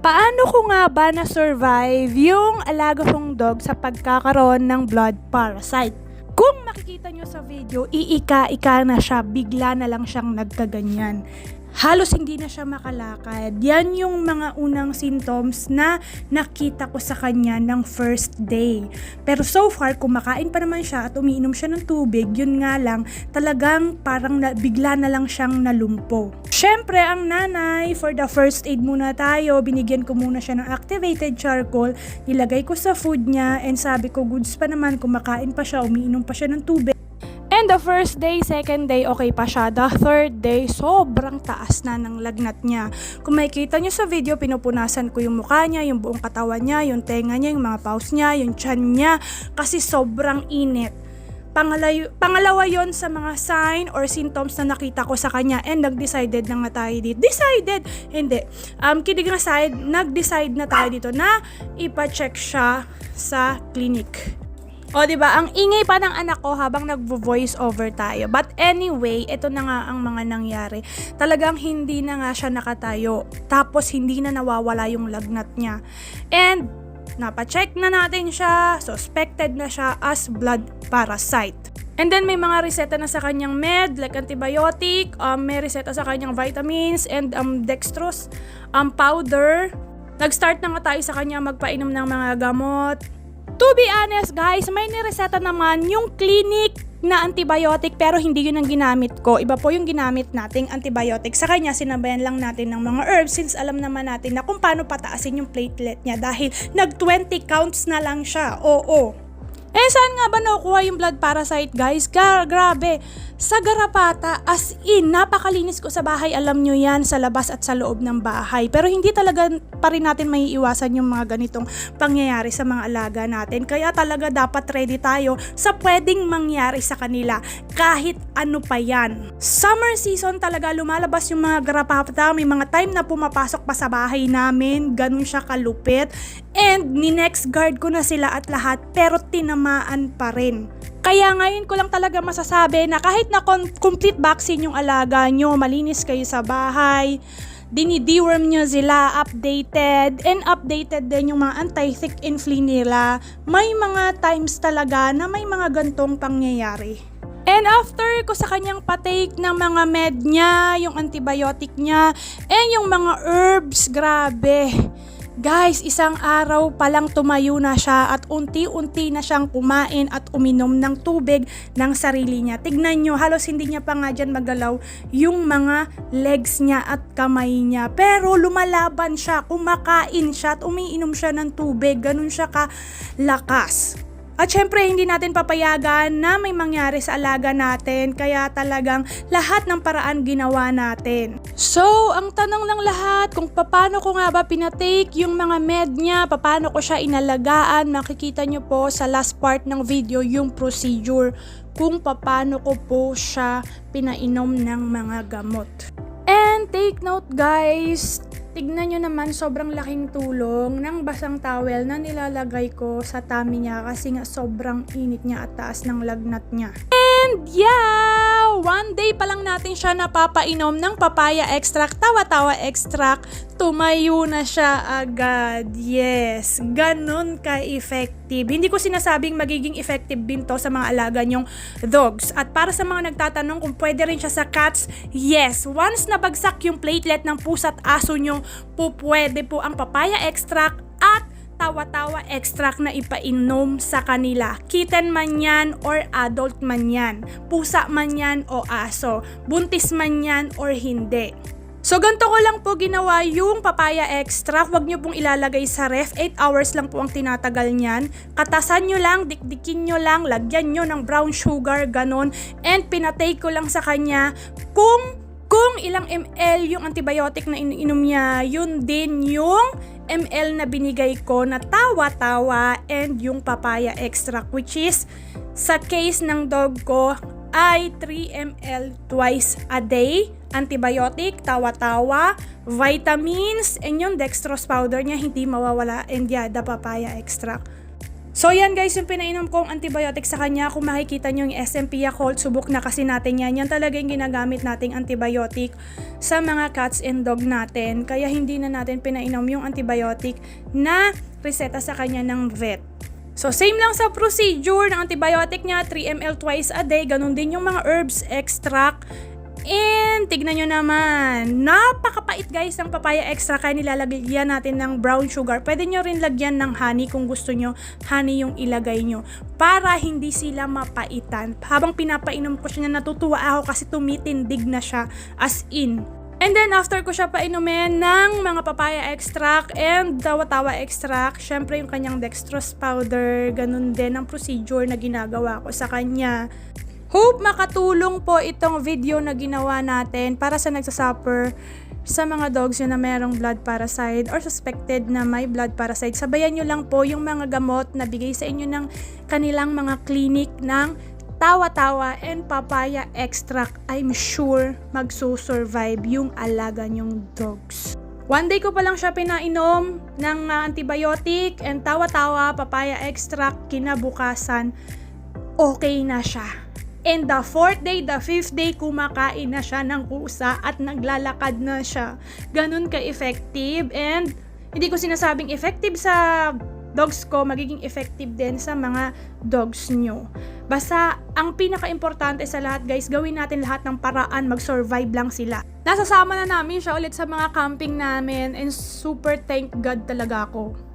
Paano ko nga ba na-survive yung alaga kong dog sa pagkakaroon ng blood parasite? Kung makikita nyo sa video, iika-ika na siya, bigla na lang siyang nagkaganyan. Halos hindi na siya makalakad. Yan yung mga unang symptoms na nakita ko sa kanya ng first day. Pero so far, kumakain pa naman siya at umiinom siya ng tubig, yun nga lang, talagang parang na, bigla na lang siyang nalumpo. Siyempre, ang nanay, for the first aid muna tayo, binigyan ko muna siya ng activated charcoal, nilagay ko sa food niya, and sabi ko, goods pa naman, kumakain pa siya, umiinom pa siya ng tubig. And the first day, second day, okay pa siya. The third day, sobrang taas na ng lagnat niya. Kung makikita niyo sa video, pinupunasan ko yung mukha niya, yung buong katawan niya, yung tenga niya, yung mga paws niya, yung chan niya, kasi sobrang init. Pangalayo, pangalawa yon sa mga sign or symptoms na nakita ko sa kanya and nag-decided na nga tayo dito. Decided! Hindi. Um, kidding aside, nag-decide na tayo dito na ipa-check siya sa clinic. O, di ba? Ang ingay pa ng anak ko habang nagvo-voice over tayo. But anyway, ito na nga ang mga nangyari. Talagang hindi na nga siya nakatayo. Tapos hindi na nawawala yung lagnat niya. And napacheck na natin siya, suspected na siya as blood parasite. And then may mga reseta na sa kanyang med, like antibiotic, um, may reseta sa kanyang vitamins, and um, dextrose um, powder. Nag-start na nga tayo sa kanya magpainom ng mga gamot. To be honest guys, may nireseta naman yung clinic na antibiotic pero hindi yun ang ginamit ko. Iba po yung ginamit nating antibiotic. Sa kanya, sinabayan lang natin ng mga herbs since alam naman natin na kung paano pataasin yung platelet niya dahil nag 20 counts na lang siya. Oo. Eh, saan nga ba nakukuha yung blood parasite, guys? Gra- grabe. Sa garapata, as in, napakalinis ko sa bahay. Alam nyo yan, sa labas at sa loob ng bahay. Pero hindi talaga pa rin natin may iwasan yung mga ganitong pangyayari sa mga alaga natin. Kaya talaga dapat ready tayo sa pwedeng mangyari sa kanila. Kahit ano pa yan. Summer season talaga lumalabas yung mga garapata. May mga time na pumapasok pa sa bahay namin. Ganun siya kalupit. And ni-next guard ko na sila at lahat pero tinamaan pa rin. Kaya ngayon ko lang talaga masasabi na kahit na complete vaccine yung alaga nyo, malinis kayo sa bahay, dinideworm nyo sila, updated, and updated din yung mga anti-thick and nila, may mga times talaga na may mga gantong pangyayari. And after ko sa kanyang patake ng mga med niya, yung antibiotic niya, and yung mga herbs, grabe. Guys, isang araw pa lang tumayo na siya at unti-unti na siyang kumain at uminom ng tubig ng sarili niya. Tignan nyo, halos hindi niya pa nga dyan magalaw yung mga legs niya at kamay niya. Pero lumalaban siya, kumakain siya at umiinom siya ng tubig. Ganun siya kalakas. At syempre, hindi natin papayagan na may mangyari sa alaga natin, kaya talagang lahat ng paraan ginawa natin. So, ang tanong ng lahat, kung paano ko nga ba pinatake yung mga med niya, paano ko siya inalagaan, makikita nyo po sa last part ng video yung procedure kung paano ko po siya pinainom ng mga gamot. And take note guys, Tignan nyo naman, sobrang laking tulong ng basang towel na nilalagay ko sa tummy niya kasi nga sobrang init niya at taas ng lagnat niya. And yeah! One day pa lang natin siya napapainom ng papaya extract, tawa-tawa extract. Tumayo na siya agad. Yes, ganun ka-effective. Hindi ko sinasabing magiging effective din to sa mga alaga nyong dogs. At para sa mga nagtatanong kung pwede rin siya sa cats, yes, once nabagsak yung platelet ng pusa at aso nyo, po pwede po ang papaya extract tawa-tawa extract na ipainom sa kanila. Kitten man yan or adult man yan. Pusa man yan o aso. Buntis man yan or hindi. So ganito ko lang po ginawa yung papaya extract. Huwag nyo pong ilalagay sa ref. 8 hours lang po ang tinatagal niyan. Katasan nyo lang, dikdikin nyo lang, lagyan nyo ng brown sugar, ganon. And pinatay ko lang sa kanya kung kung ilang ml yung antibiotic na iniinom niya, yun din yung ml na binigay ko na tawa-tawa and yung papaya extract which is sa case ng dog ko ay 3 ml twice a day antibiotic, tawa-tawa, vitamins, and yung dextrose powder niya hindi mawawala and yeah, the papaya extract. So yan guys, yung pinainom kong antibiotic sa kanya, kung makikita nyo yung SMP Yakult, subok na kasi natin yan. Yan talaga yung ginagamit nating antibiotic sa mga cats and dog natin. Kaya hindi na natin pinainom yung antibiotic na reseta sa kanya ng vet. So same lang sa procedure ng antibiotic niya, 3 ml twice a day, ganun din yung mga herbs extract. And tignan nyo naman, napakapait guys ng papaya extra kaya nilalagyan natin ng brown sugar. Pwede nyo rin lagyan ng honey kung gusto nyo, honey yung ilagay nyo para hindi sila mapaitan. Habang pinapainom ko siya, natutuwa ako kasi tumitindig na siya as in. And then after ko siya painumin ng mga papaya extract and tawa-tawa extract, syempre yung kanyang dextrose powder, ganun din ang procedure na ginagawa ko sa kanya. Hope makatulong po itong video na ginawa natin para sa nagsasuffer sa mga dogs yun na merong blood parasite or suspected na may blood parasite. Sabayan nyo lang po yung mga gamot na bigay sa inyo ng kanilang mga clinic ng tawa-tawa and papaya extract. I'm sure magsusurvive yung alaga nyong dogs. One day ko pa lang siya pinainom ng uh, antibiotic and tawa-tawa, papaya extract, kinabukasan, okay na siya. And the fourth day, the fifth day, kumakain na siya ng kusa at naglalakad na siya. Ganun ka-effective and hindi ko sinasabing effective sa dogs ko, magiging effective din sa mga dogs nyo. Basta, ang pinaka-importante sa lahat guys, gawin natin lahat ng paraan, mag-survive lang sila. Nasasama na namin siya ulit sa mga camping namin and super thank God talaga ako.